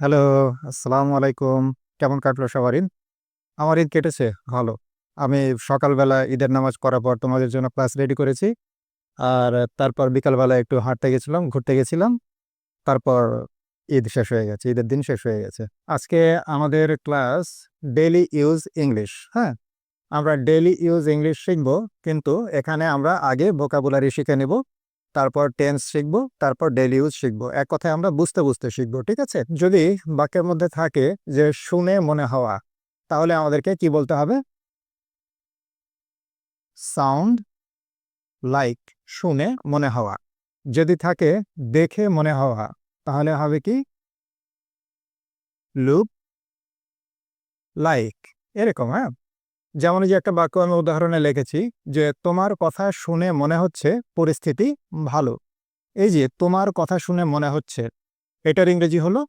Hello, আসসালামু আলাইকুম। কেমন কাটলো সবার ঈদ? আমার ঈদ কেটেছে ভালো। আমি সকালবেলা ঈদের নামাজ পড়ার পর তোমাদের জন্য ক্লাস রেডি করেছি। আর তারপর বিকালবেলা একটু হাঁটতে গেছিলাম, ঘুরতে গেছিলাম। তারপর ঈদ শেষ হয়ে গেছে। ঈদের দিন শেষ হয়ে গেছে। আজকে আমাদের ক্লাস ডেইলি ইউজ ইংলিশ, হ্যাঁ? আমরা ডেইলি ইউজ ইংলিশ শিখব, কিন্তু এখানে আমরা আগে ভোকাবুলারি শিখে নেব। তারপর টেন্স শিখব, তারপর ডেলি ইউজ শিখব এক কথায় আমরা বুঝতে, বুঝতে শিখব, ঠিক আছে? যদি বাক্যের মধ্যে থাকে যে শুনে মনে হওয়া, তাহলে আমাদেরকে কি বলতে হবে? সাউন্ড লাইক শুনে মনে হওয়া। যদি থাকে দেখে মনে হওয়া, তাহলে হবে কি? লুক লাইক এরকম, হ্যাঁ? যেমন যে একটা বাক্য আমি উদাহরণে লিখেছি যে, "তোমার কথা শুনে মনে হচ্ছে পরিস্থিতি ভালো।" এই যে তোমার কথা শুনে মনে হচ্ছে, এটার ইংরেজি হলো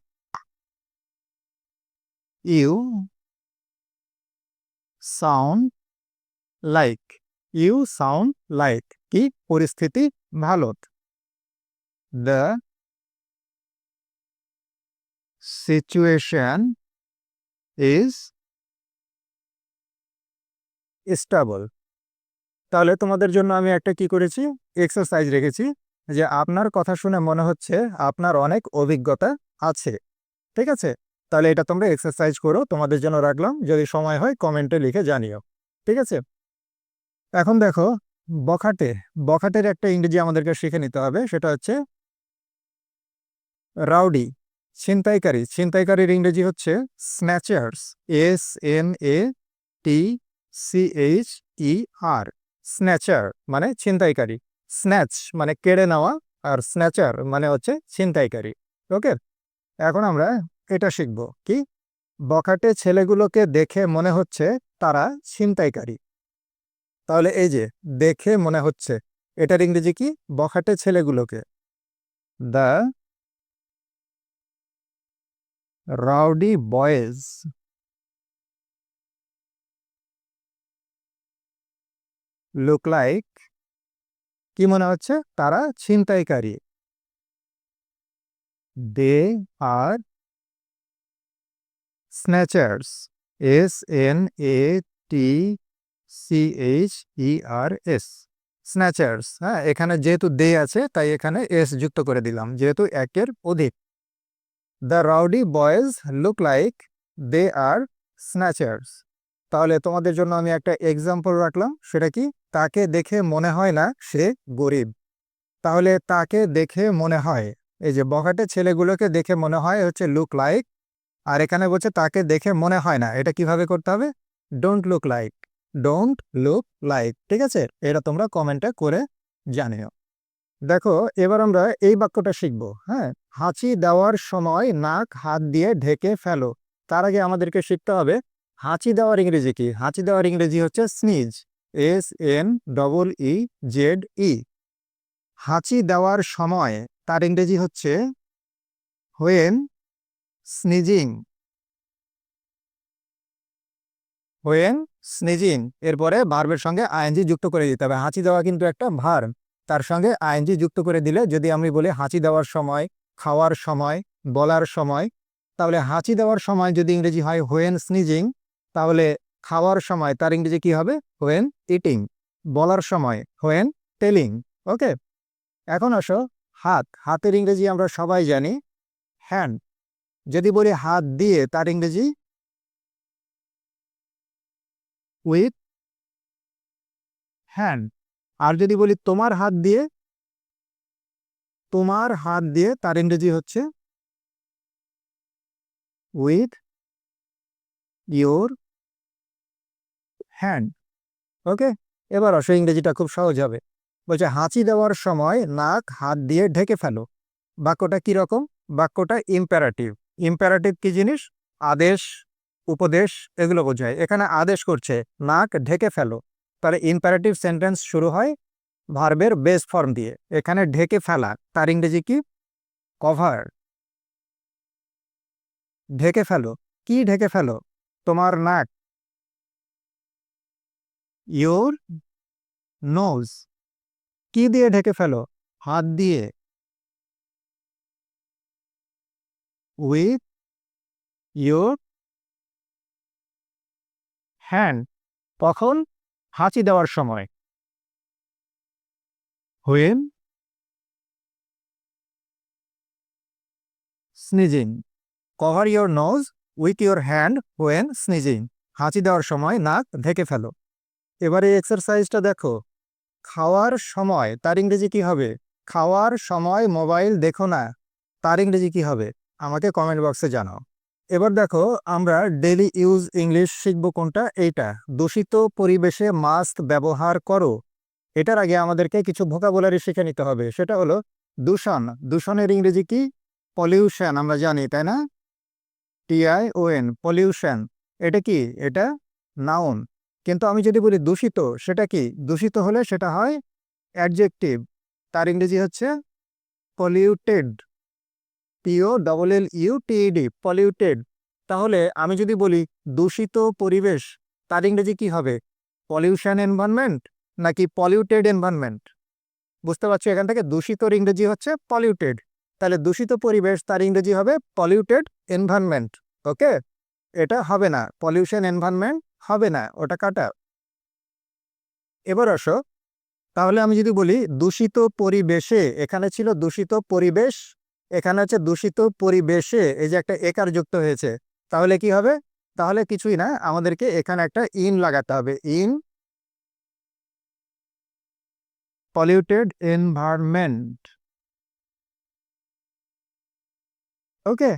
you sound like you sound like কি পরিস্থিতি ভালো। The situation is stable. তাহলে তোমাদের জন্য আমি একটা কি করেছি? এক্সারসাইজ রেখেছি যে আপনার কথা শুনে মনে হচ্ছে আপনার অনেক অভিজ্ঞতা আছে। ঠিক আছে? তাহলে এটা তোমরা এক্সারসাইজ করো। তোমাদের জন্য রাখলাম। যদি সময় হয় কমেন্টে লিখে জানিও। ঠিক আছে? এখন দেখো বখাটে, বখাটের একটা ইংরেজি আমাদেরকে শিখে নিতে হবে। সেটা হচ্ছে রাউডি, ছিনতাইকারী। ছিনতাইকারীর ইংরেজি হচ্ছে snatchers. S N A T C H E R snatcher মানে ছিনতাইকারী। স্ন্যাচ মানে কেড়ে নেওয়া আর স্ন্যাচার মানে হচ্ছে ছিনতাইকারী। ওকে? এখন আমরা এটা শিখব। কি? বখাটে ছেলেগুলোকে দেখে মনে হচ্ছে তারা ছিনতাইকারী। তাহলে এই যে দেখে মনে হচ্ছে, এটার ইংরেজি কি? বখাটে ছেলেগুলোকে। The rowdy boys look like কি মনে হচ্ছে? তারা ছিনতাইকারী। They are snatchers. S N A T C H E R S snatchers হ্যাঁ এখানে যেহেতু দে আছে, তাই এখানে এস যুক্ত করে দিলাম যেহেতু একের অধিক the rowdy boys look like they are snatchers তাহলে তোমাদের জন্য আমি একটা এক্সাম্পল রাখলাম। সেটা কি? তাকে দেখে মনে হয় না সে গরিব। তাহলে তাকে দেখে মনে হয়, এই যে বখাটে ছেলেগুলোকে দেখে মনে হয় হচ্ছে লুক লাইক আর এখানে বলছে তাকে দেখে মনে হয় না। এটা কীভাবে করতে হবে? Don't look like don't look like ঠিক আছে? এটা তোমরা কমেন্টে করে জানিও। দেখো, এবার আমরা এই বাক্যটা শিখব হ্যাঁ? হাঁচি দেওয়ার সময় নাক হাত দিয়ে ঢেকে ফেলো। তার আগে আমাদেরকে শিখতে হবে হাঁচি দেওয়ার ইংরেজি কি? হাঁচি দেওয়ার ইংরেজি হচ্ছে sneeze. S N double E Z E হাঁচি দেওয়ার সময় তার ইংরেজি হচ্ছে হোয়েন স্নিজিং হোয়েন স্নিজিং এরপরে ভার্বের সঙ্গে আইএনজি যুক্ত করে দিতে হবে। হাঁচি দেওয়া কিন্তু একটা ভার্ব তার সঙ্গে আইএনজি যুক্ত করে দিলে যদি আমি বলি হাঁচি দেওয়ার সময়, খাওয়ার সময়, বলার সময়, তাহলে হাঁচি দেওয়ার সময় যদি ইংরেজি হয় হোয়েন স্নিজিং তাহলে খাওয়ার সময় তার ইংরেজি কি হবে? হোয়েন ইটিং বলার সময় হোয়েন টেলিং ওকে এখন আসো, হাত। হাতের ইংরেজি আমরা সবাই জানি। হ্যান্ড যদি বলি হাত দিয়ে, তার ইংরেজি? উইথ হ্যান্ড আর যদি বলি তোমার হাত দিয়ে? তোমার হাত দিয়ে, তার ইংরেজি হচ্ছে? উইথ ইয়োর হ্যান্ড ওকে এবার আসো, ইংরেজিটা খুব সহজ হবে। বলছে, হাঁচি দেওয়ার সময় নাক, হাত দিয়ে ঢেকে ফেলো। বাক্যটা কি রকম? বাক্যটা ইম্প্যারাটিভ ইম্প্যারাটিভ কি জিনিস? আদেশ, উপদেশ, এগুলো বোঝায়। এখানে আদেশ করছে, নাক ঢেকে ফেলো। তাহলে ইম্প্যারাটিভ সেন্টেন্স শুরু হয় ভার্বের বেস ফর্ম দিয়ে। এখানে ঢেকে ফেলা তার ইংরেজি কি? কভার ঢেকে ফেলো। কি ঢেকে ফেলো? তোমার নাক। Your nose. কি দিয়ে ঢেকে ফেলো? হাত দিয়ে। With your hand. কখন হাঁচি দেওয়ার সময়। When sneezing. Cover your nose with your hand when sneezing. হাঁচি দেওয়ার সময় নাক ঢেকে ফেলো। এবারে এক্সারসাইজটা দেখো। খাওয়ার সময়, তার ইংরেজি কি হবে? খাওয়ার সময় মোবাইল দেখো না, তার ইংরেজি কি হবে? আমাকে কমেন্ট বক্সে জানাও। এবার দেখো, আমরা ডেলি ইউজ ইংলিশ শিখব কোনটা? এইটা। দূষিত পরিবেশে মাস্ক ব্যবহার করো। এটার আগে আমাদেরকে কিছু ভোকাবুলারি শিখে নিতে হবে। সেটা হলো দূষণ। দূষণের ইংরেজি কি? পলিউশন আমরা জানি, তাই না? টিআই ও এন পলিউশন এটা কি? এটা নাউন কিন্তু আমি যদি বলি দূষিত, সেটা কি? দূষিত হলে সেটা হয় অ্যাডজেক্টিভ তার ইংরেজি হচ্ছে polluted P O double L U T E D polluted তাহলে আমি যদি বলি দূষিত পরিবেশ, তার ইংরেজি কি হবে? পলিউশন এনভায়রনমেন্ট নাকি পলিউটেড এনভায়রনমেন্ট বুঝতে পারছ এখান থেকে? দূষিতর ইংরেজি হচ্ছে পলিউটেড তাহলে দূষিত পরিবেশ, তার ইংরেজি হবে পলিউটেড এনভায়রনমেন্ট ওকে এটা হবে না পলিউশন এনভায়রনমেন্ট হবে না, ওটা কাটা। এবার আসো, তাহলে আমি যদি বলি দূষিত পরিবেশে, এখানে ছিল দূষিত পরিবেশ, এখানে হচ্ছে দূষিত পরিবেশে, এই যে একটা একার যুক্ত হয়েছে, তাহলে কি হবে? তাহলে কিছুই না, আমাদেরকে এখানে একটা ইন লাগাতে হবে, ইন পলিউটেড এনভায়রনমেন্ট ওকে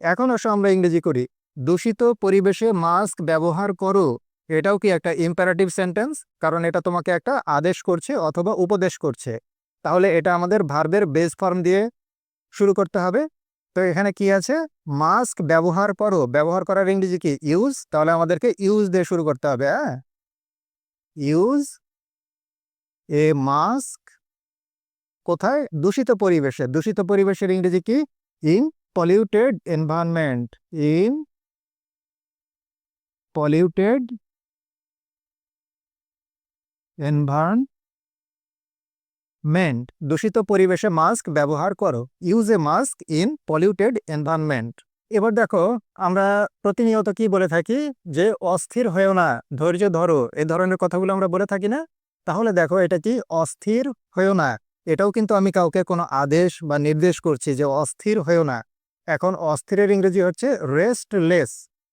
এখন আসো আমরা ইংরেজি করি। দূষিত পরিবেশে মাস্ক ব্যবহার করো, এটাও কি একটা ইম্পারেটিভ সেন্টেন্স কারণ এটা তোমাকে একটা আদেশ করছে অথবা উপদেশ করছে। তাহলে এটা আমাদের ভার্বের বেস ফর্ম দিয়ে শুরু করতে হবে। তো এখানে কি আছে? মাস্ক ব্যবহার করো। ব্যবহার করার ইংরেজি কি? ইউজ তাহলে আমাদেরকে ইউজ দিয়ে শুরু করতে হবে হ্যাঁ? ইউজ এ মাস্ক কোথায়? দূষিত পরিবেশে। দূষিত পরিবেশের ইংরেজি কি? In polluted environment in polluted environment দূষিত পরিবেশে মাস্ক ব্যবহার করো। Use a mask in polluted environment এবার দেখো, আমরা প্রতিনিয়ত কি বলে থাকি? যে অস্থির হয়েও না, ধৈর্য ধরো। এই ধরনের কথাগুলো আমরা বলে থাকি না? তাহলে দেখো, এটা কি অস্থির হয়েও না? এটাও কিন্তু আমি কাউকে কোনো আদেশ বা নির্দেশ করছি যে অস্থির হয়েও না। এখন অস্থিরের ইংরেজি হচ্ছে রেস্টলেস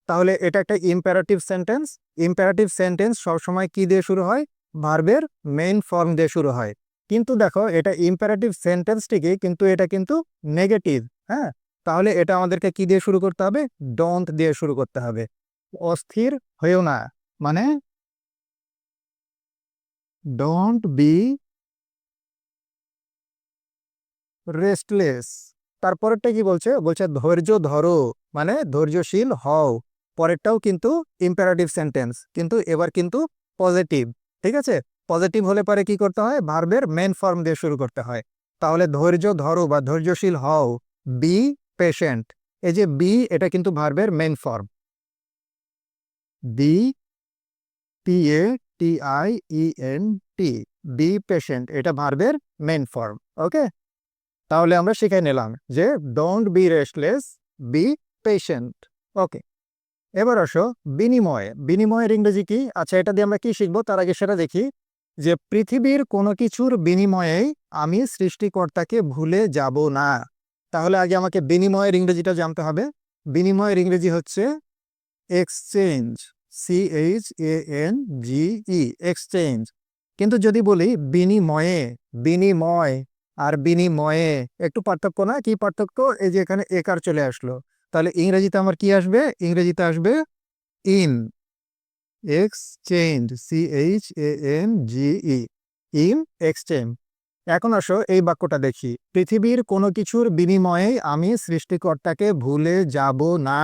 তাহলে এটা একটা ইম্পারেটিভ সেন্টেন্স ইম্পারেটিভ সেন্টেন্স সবসময় কি দিয়ে শুরু হয়? ভার্বের মেইন ফর্ম দিয়ে শুরু হয়। কিন্তু দেখো, এটা ইম্পারেটিভ সেন্টেন্সটিকে কিন্তু এটা কিন্তু নেগেটিভ হ্যাঁ? তাহলে এটা আমাদেরকে কি দিয়ে শুরু করতে হবে? ডন্ট দিয়ে শুরু করতে হবে। অস্থির হয়েও না। মানে ডোন্ট বি রেস্টলেস তারপরেরটা কি বলছে? বলছে ধৈর্য ধরো। মানে ধৈর্যশীল হও। পরেরটাও কিন্তু ইম্পারেটিভ সেন্টেন্স কিন্তু এবার কিন্তু পজিটিভ ঠিক আছে? পজিটিভ হলে পরে কি করতে হয়? ভার্বের মেন ফর্ম দিয়ে শুরু করতে হয়। তাহলে ধৈর্য ধরো বা ধৈর্যশীল হও বি পেশেন্ট এই যে বি এটা কিন্তু ভার্বের main form be P A T I E N T be patient এটা ভার্বের মেন ফর্ম ওকে তাহলে আমরা শিখে নিলাম যে don't be restless be patient okay এবার আসো বিনিময়। বিনিময়ের ইংরেজি কি? আচ্ছা এটা দিয়ে আমরা কি শিখব? তার আগে সেটা দেখি যে পৃথিবীর কোনো কিছুর বিনিময়েই আমি সৃষ্টিকর্তাকে ভুলে যাব না। তাহলে আগে আমাকে বিনিময়ের ইংরেজিটা জানতে হবে। বিনিময়ের ইংরেজি হচ্ছে exchange C H A N G E exchange. কিন্তু যদি বলি বিনিময়ে, বিনিময় আর বিনিময়ে, একটু পার্থক্য না? কি পার্থক্য? এই যে এখানে একার চলে আসলো। তাহলে ইংরেজিতে আমার কি আসবে? ইংরেজিতে আসবে in exchange C H A N G E in exchange এখন আসো এই বাক্যটা দেখি। পৃথিবীর কোনো কিছুর বিনিময়ে আমি সৃষ্টিকর্তাকে ভুলে যাব না।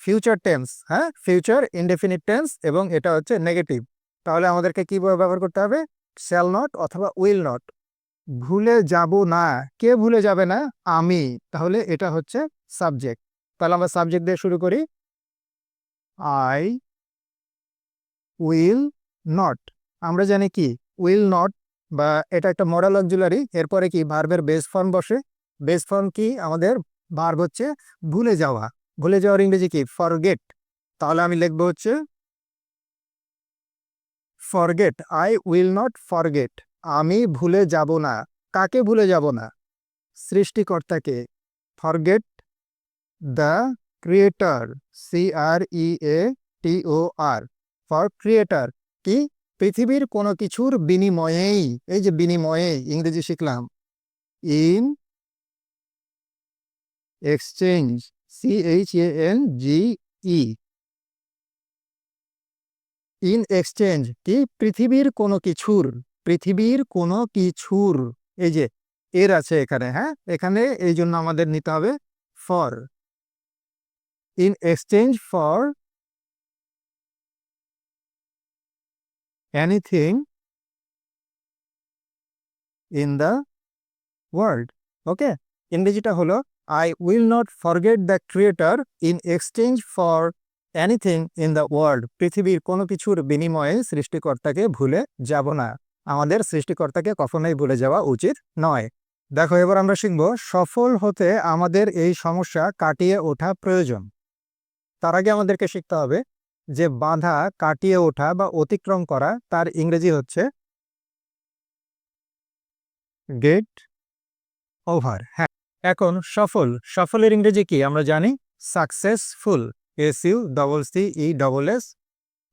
ফিউচার টেন্স হ্যাঁ? ফিউচার ইনডেফিনিট টেন্স এবং এটা হচ্ছে নেগেটিভ তাহলে আমাদেরকে কীভাবে ব্যবহার করতে হবে? শ্যাল নট অথবা উইল নট ভুলে যাব না। কে ভুলে যাবে না? আমি। তাহলে এটা হচ্ছে সাবজেক্ট তাহলে আমরা সাবজেক্ট দিয়ে শুরু করি। আই উইল নট আমরা জানি কি উইল নট বা এটা একটা মডেল অক্সিলারি এরপরে কি ভার্বের বেস ফর্ম বসে। বেস ফর্ম কি? আমাদের ভার্ব হচ্ছে ভুলে যাওয়া। ভুলে যাওয়ার ইংরেজি কি? ফরগেট তাহলে আমি লিখব হচ্ছে forget I will not forget আমি ভুলে যাব না। কাকে ভুলে যাব না? সৃষ্টিকর্তাকে। Forget the creator C R E A T O R for creator কি? পৃথিবীর কোনো কিছুর বিনিময়েই, এই যে বিনিময়ে ইংরেজি শিখলাম in exchange C H A N G E in exchange কি? পৃথিবীর কোনো কিছুর, পৃথিবীর কোনো কিছুর, এই যে, এর আছে এখানে হ্যাঁ? এখানে এই জন্য আমাদের নিতে হবে for in exchange for anything in the world okay ইংরেজিটা হলো I will not forget the creator in exchange for anything in the world পৃথিবীর কোনো কিছুর বিনিময়ে সৃষ্টিকর্তাকে ভুলে যাব না। আমাদের সৃষ্টিকর্তাকে কখনোই ভুলে যাওয়া উচিত নয়। দেখো, এবার আমরা শিখব, সফল হতে আমাদের এই সমস্যা কাটিয়ে ওঠা প্রয়োজন। তার আগে আমাদেরকে শিখতে হবে যে বাধা, কাটিয়ে ওঠা বা অতিক্রম করা তার ইংরেজি হচ্ছে গেট ওভার হ্যাঁ এখন সফল। সফলের ইংরেজি কি আমরা জানি? Successful S U double C E double S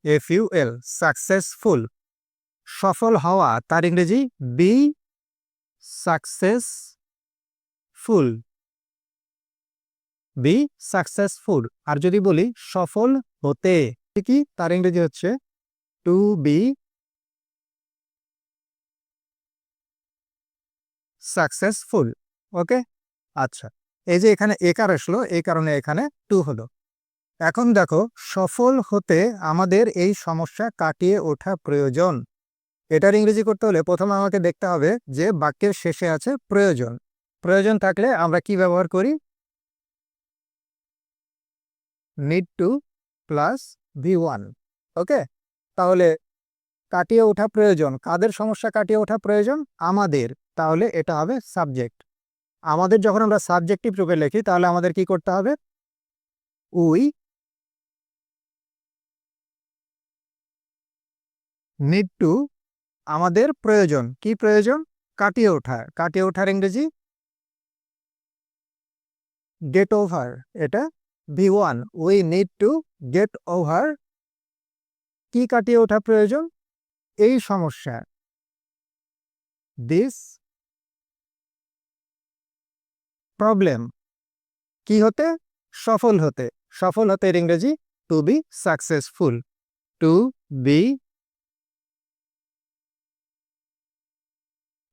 F U L successful সফল হওয়া তার ইংরেজি বি সাকসেসফুল বি সাকসেসফুল আর যদি বলি সফল হতে কি? তার ইংরেজি হচ্ছে টু বি সাকসেসফুল ওকে আচ্ছা এই যে এখানে একার আসলো, এই কারণে এখানে টু হলো। এখন দেখো, সফল হতে আমাদের এই সমস্যা কাটিয়ে ওঠা প্রয়োজন। এটার ইংরেজি করতে হলে প্রথমে আমাকে দেখতে হবে যে বাক্যের শেষে আছে প্রয়োজন। প্রয়োজন থাকলে আমরা কি ব্যবহার করি? Need to plus V one okay তাহলে কাটিয়ে ওঠা প্রয়োজন। কাদের সমস্যা কাটিয়ে ওঠা প্রয়োজন? আমাদের। তাহলে এটা হবে সাবজেক্ট আমাদের যখন আমরা সাবজেক্টিভ রূপে লিখি, তাহলে আমাদের কি করতে হবে? উই নিড টু আমাদের প্রয়োজন। কি প্রয়োজন? কাটিয়ে ওঠা। কাটিয়ে ওঠার ইংরেজি? গেট ওভার এটা V one we need to get over কি কাটিয়ে ওঠা প্রয়োজন। এই সমস্যা। দিস প্রবলেম কি হতে? সফল হতে। সফল হতে এর ইংরেজি to be successful to be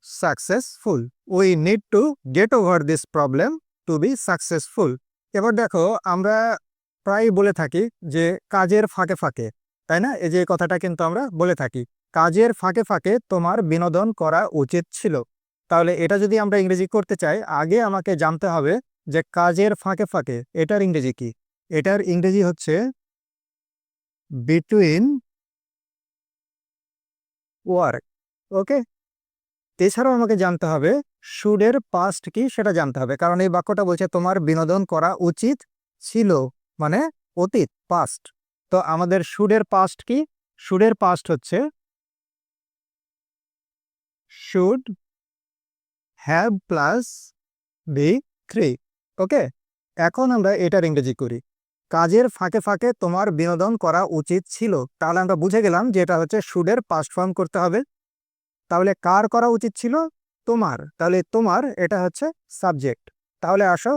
successful we need to get over this problem to be successful এবার দেখো, আমরা প্রায় বলে থাকি যে কাজের ফাঁকে ফাঁকে, তাই না? এই যে কথাটা কিন্তু আমরা বলে থাকি। কাজের ফাঁকে ফাঁকে তোমার বিনোদন করা উচিত ছিল। তাহলে এটা যদি আমরা ইংরেজি করতে চাই, আগে আমাকে জানতে হবে যে কাজের ফাঁকে ফাঁকে এটার ইংরেজি কি? এটার ইংরেজি হচ্ছে বিটুইন ওয়ার্ক ওকে এছাড়াও আমাকে জানতে হবে শুডের পাস্ট কি সেটা জানতে হবে। কারণ এই বাক্যটা বলছে, তোমার বিনোদন করা উচিত ছিল মানে অতীত পাস্ট তো আমাদের শুডের পাস্ট কি? শুডের পাস্ট হচ্ছে should have plus V three okay এখন আমরা এটার ইংরেজি করি, কাজের ফাঁকে ফাঁকে তোমার বিনোদন করা উচিত ছিল। তাহলে আমরা বুঝে গেলাম যে এটা হচ্ছে শুডের পাস্ট ফর্ম করতে হবে। তাহলে কার করা উচিত ছিল? তোমার, তাহলে তোমার এটা হচ্ছে সাবজেক্ট তাহলে আসো।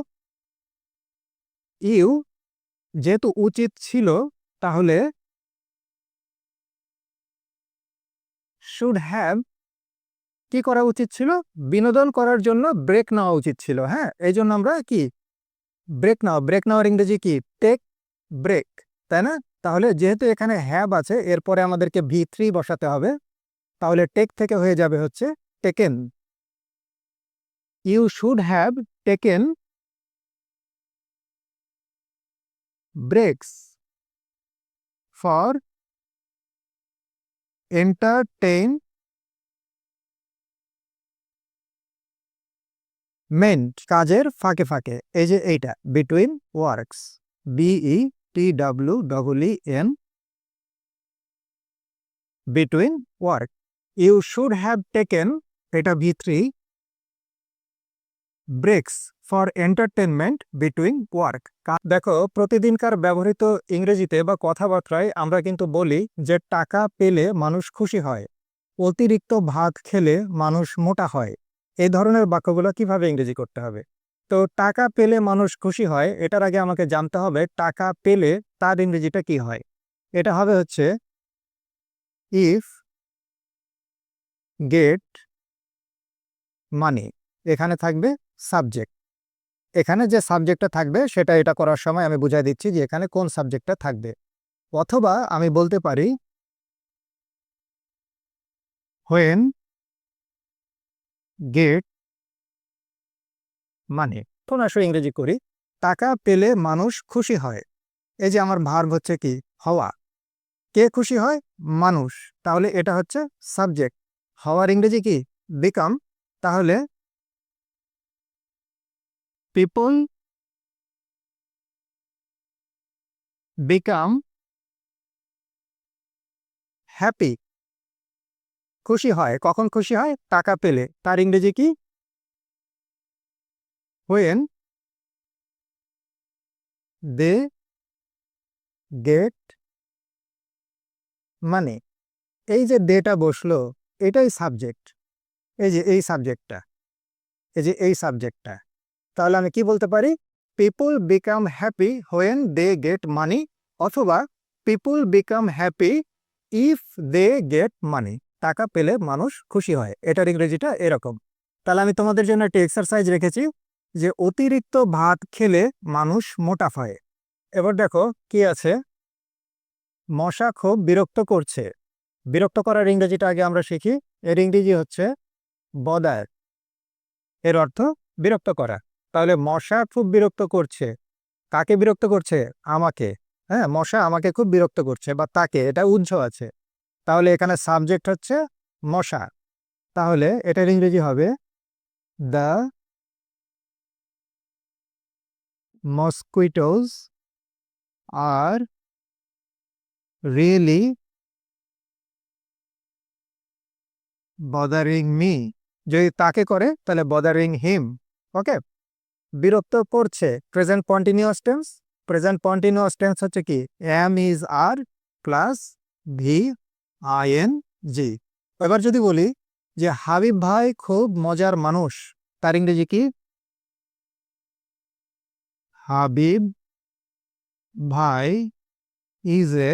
ইউ যেহেতু উচিত ছিল, তাহলে শুড হ্যাভ কি করা উচিত ছিল? বিনোদন করার জন্য ব্রেক নেওয়া উচিত ছিল হ্যাঁ? এই জন্য আমরা কি? ব্রেক নেওয়া ব্রেক নেওয়ার ইংরেজি কি? টেক ব্রেক তাই না? তাহলে যেহেতু এখানে হ্যাব আছে, এরপরে আমাদেরকে ভি থ্রি বসাতে হবে, তাহলে টেক থেকে হয়ে যাবে হচ্ছে taken you should have taken breaks for entertainment কাজের ফাঁকে ফাঁকে, এই যে এইটা between works B E T W double E N between work you should have taken এটা V three breaks for entertainment between work. দেখো, প্রতিদিনকার ব্যবহৃত ইংরেজিতে বা কথাবার্তায় আমরা কিন্তু বলি যে টাকা পেলে মানুষ খুশি হয়, অতিরিক্ত ভাত খেলে মানুষ মোটা হয়। এই ধরনের বাক্যগুলো কীভাবে ইংরেজি করতে হবে? তো টাকা পেলে মানুষ খুশি হয়, এটার আগে আমাকে জানতে হবে টাকা পেলে তার ইংরেজিটা কি হয়। এটা হবে হচ্ছে ইফ গেট মানি এখানে থাকবে সাবজেক্ট এখানে যে সাবজেক্টটা থাকবে, সেটা এটা করার সময় আমি বুঝাই দিচ্ছি যে এখানে কোন সাবজেক্টটা থাকবে। অথবা আমি বলতে পারি হোয়েন গেট মানে কোন আসলে ইংরেজি করি, টাকা পেলে মানুষ খুশি হয়। এই যে আমার ভার্ব হচ্ছে কি? হওয়া। কে খুশি হয়? মানুষ। তাহলে এটা হচ্ছে সাবজেক্ট হওয়ার ইংরেজি কি? বিকাম তাহলে পিপল বিকাম হ্যাপি খুশি হয়। কখন খুশি হয়? টাকা পেলে। তার ইংরেজি কি? হোয়েন দে গেট মানে এই যে দেটা বসল, এটাই সাবজেক্ট এই যে এই সাবজেক্টটা এই যে এই সাবজেক্টটা তাহলে আমি কি বলতে পারি? People become happy when they get money অথবা people become happy if they get money টাকা পেলে মানুষ খুশি হয়। এটার ইংরেজিটা এরকম। তাহলে আমি তোমাদের জন্য একটি এক্সারসাইজ রেখেছি যে অতিরিক্ত ভাত খেলে মানুষ মোটা হয়। এবার দেখো কি আছে। মশা খুব বিরক্ত করছে। বিরক্ত করার ইংরেজিটা আগে আমরা শিখি। এর ইংরেজি হচ্ছে বদার। এর অর্থ বিরক্ত করা। তাহলে মশা খুব বিরক্ত করছে। কাকে বিরক্ত করছে? আমাকে। হ্যাঁ মশা আমাকে খুব বিরক্ত করছে বা তাকে, এটা উজ্জ আছে। তাহলে এখানে সাবজেক্ট হচ্ছে মশা। তাহলে এটার ইংরেজি হবে the mosquitoes are really bothering me যদি তাকে করে, তাহলে বদারিং হিম ওকে বিরক্ত করছে। Present continuous tense present continuous tense হচ্ছে কি? Am is are plus V I N G এবার যদি বলি যে হাবিব ভাই খুব মজার মানুষ, তার ইংরেজি কি? হাবিব ভাই is a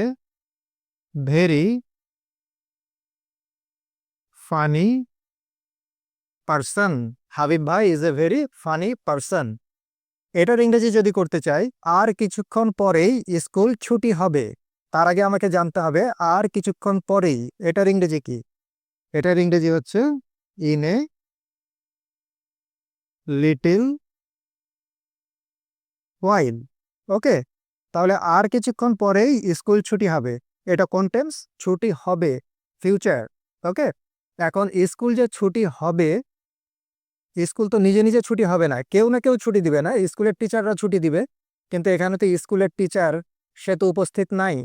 very funny person Habib ভাই is a very funny person এটার ইংরেজি যদি করতে চাই, আর কিছুক্ষণ পরেই স্কুল ছুটি হবে। তার আগে আমাকে জানতে হবে, আর কিছুক্ষণ পরেই, এটার ইংরেজি কি? এটার ইংরেজি হচ্ছে ইন এ লিটিল ওয়াইল ওকে তাহলে আর কিছুক্ষণ পরেই স্কুল ছুটি হবে। এটা কোন টেন্স ছুটি হবে। ফিউচার ওকে এখন স্কুল যে ছুটি হবে স্কুল তো নিজে নিজে ছুটি হবে না, কেউ না কেউ ছুটি দিবে না, স্কুলের টিচাররা ছুটি দিবে। কিন্তু এখানে তো স্কুলের টিচার, সে তো উপস্থিত নাই।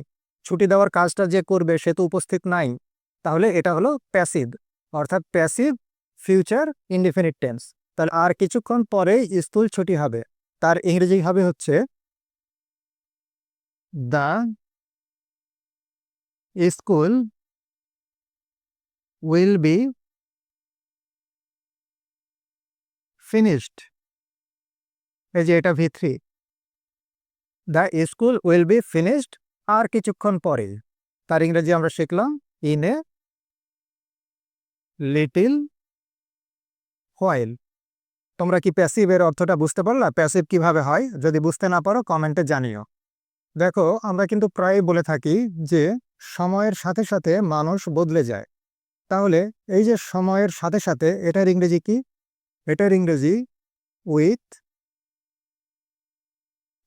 ছুটি দেওয়ার কাজটা যে করবে, সে তো উপস্থিত নাই। তাহলে এটা হলো প্যাসিভ, অর্থাৎ প্যাসিভ ফিউচার ইনডিফিনিট টেন্স। তাহলে আর কিছুক্ষণ পরে স্কুল ছুটি হবে। তার ইংরেজি হবে হচ্ছে the school will be finished এই যে এটা V three the school will be finished আর কিছুক্ষণ পরে। তার ইংরেজি আমরা শিখলাম। ইন এ লিটিল হোয়াইল তোমরা কি প্যাসিভের অর্থটা বুঝতে পারলা? প্যাসিভ কীভাবে হয়? যদি বুঝতে না পারো কমেন্টে জানিও। দেখো, আমরা কিন্তু প্রায় বলে থাকি যে, সময়ের সাথে সাথে মানুষ বদলে যায়। তাহলে এই যে সময়ের সাথে সাথে, এটার ইংরেজি কি? এটার ইংরেজি উইথ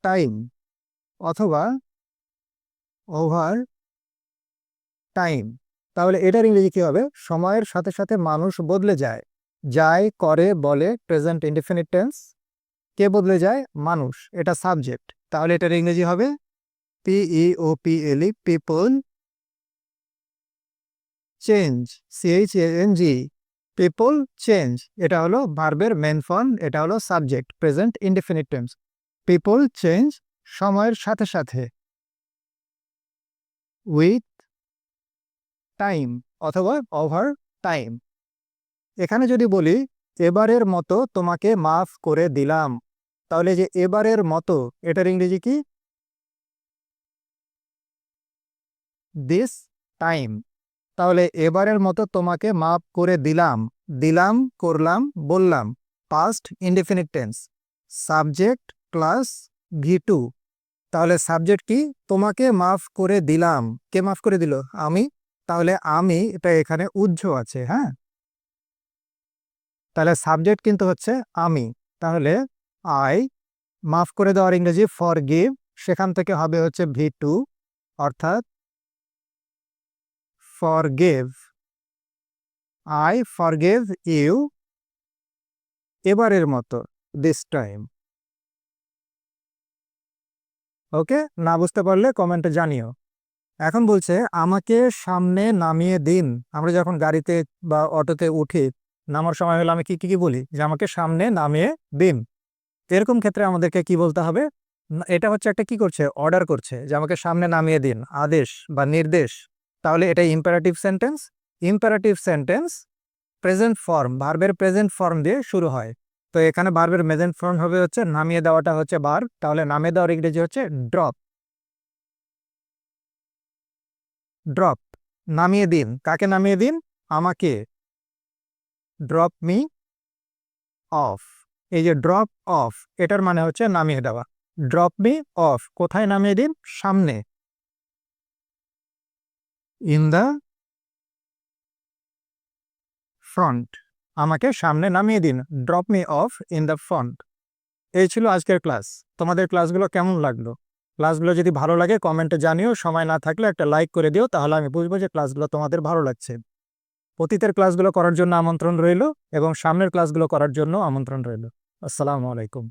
টাইম অথবা ওভার টাইম তাহলে এটার ইংরেজি কি হবে? সময়ের সাথে সাথে মানুষ বদলে যায়। যায়, করে, বলে প্রেজেন্ট ইনডিফিনিট টেন্স কে বদলে যায়? মানুষ। এটা সাবজেক্ট তাহলে এটার ইংরেজি হবে P E O P L E people change C H N G people change এটা হলো ভার্বের মেন ফর্ম এটা হলো subject present indefinite tense people change সময়ের সাথে সাথে উইথ টাইম অথবা ওভার টাইম এখানে যদি বলি, এবারের মতো তোমাকে মাফ করে দিলাম। তাহলে যে এবারের মতো এটার ইংরেজি কি? দিস টাইম তাহলে এবারের মতো তোমাকে মাফ করে দিলাম দিলাম, করলাম, বললাম। Past indefinite tense subject plus V two তাহলে সাবজেক্ট কি? তোমাকে মাফ করে দিলাম। কে মাফ করে দিল? আমি। তাহলে আমি, এটা এখানে উজ্জ আছে হ্যাঁ? তাহলে সাবজেক্ট কিন্তু হচ্ছে আমি। তাহলে আই মাফ করে দেওয়ার ইংরেজি ফর গিভ সেখান থেকে হবে হচ্ছে ভি টু অর্থাৎ forgave I forgave you এবারের মতো দিস টাইম ওকে না বুঝতে পারলে কমেন্টে জানিও। এখন বলছে, আমাকে সামনে নামিয়ে দিন। আমরা যখন গাড়িতে বা অটোতে উঠি, নামার সময় হলে আমি কি কি বলি? যে আমাকে সামনে নামিয়ে দিন। এরকম ক্ষেত্রে আমাদেরকে কি বলতে হবে? এটা হচ্ছে একটা কি করছে? অর্ডার করছে যে আমাকে সামনে নামিয়ে দিন। আদেশ বা নির্দেশ। তাহলে এটা imperative sentence imperative sentence present form ভার্বের প্রেজেন্ট ফর্ম দিয়ে শুরু হয়। তো এখানে ভার্বের প্রেজেন্ট ফর্ম হবে হচ্ছে, নামিয়ে দেওয়াটা হচ্ছে বার তাহলে নামিয়ে দেওয়ার ইংরেজি হচ্ছে ড্রপ ড্রপ নামিয়ে দিন। কাকে নামিয়ে দিন? আমাকে। ড্রপ মি অফ এই যে ড্রপ অফ এটার মানে হচ্ছে নামিয়ে দেওয়া। ড্রপ মি অফ কোথায় নামিয়ে দিন? সামনে। ইন দ্য ফ্রন্ট আমাকে সামনে নামিয়ে দিন। Drop me off in the front এই ছিল আজকের ক্লাস তোমাদের ক্লাসগুলো কেমন লাগল? ক্লাসগুলো যদি ভালো লাগে কমেন্টে জানিও। সময় না থাকলে একটা লাইক করে দিও, তাহলে আমি বুঝব যে ক্লাসগুলো তোমাদের ভালো লাগছে। অতীতের ক্লাসগুলো করার জন্য আমন্ত্রণ রইল এবং সামনের ক্লাসগুলো করার জন্য আমন্ত্রণ রইল। আসসালামু আলাইকুম।